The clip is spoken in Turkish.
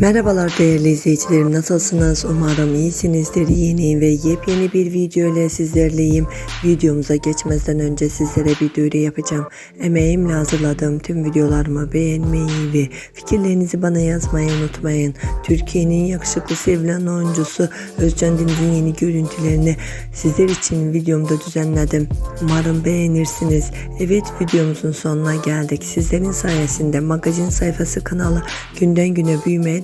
Merhabalar değerli izleyicilerim nasılsınız? Umarım iyisinizdir. Yeni ve yepyeni bir video ile sizlerleyim. Videomuza geçmeden önce sizlere bir duyuru yapacağım. Emeğimle hazırladığım tüm videolarımı beğenmeyi ve fikirlerinizi bana yazmayı unutmayın. Türkiye'nin yakışıklı sevilen oyuncusu Özcan Deniz'in yeni görüntülerini sizler için videomda düzenledim. Umarım beğenirsiniz. Evet videomuzun sonuna geldik. Sizlerin sayesinde magazin sayfası kanalı günden güne büyümeye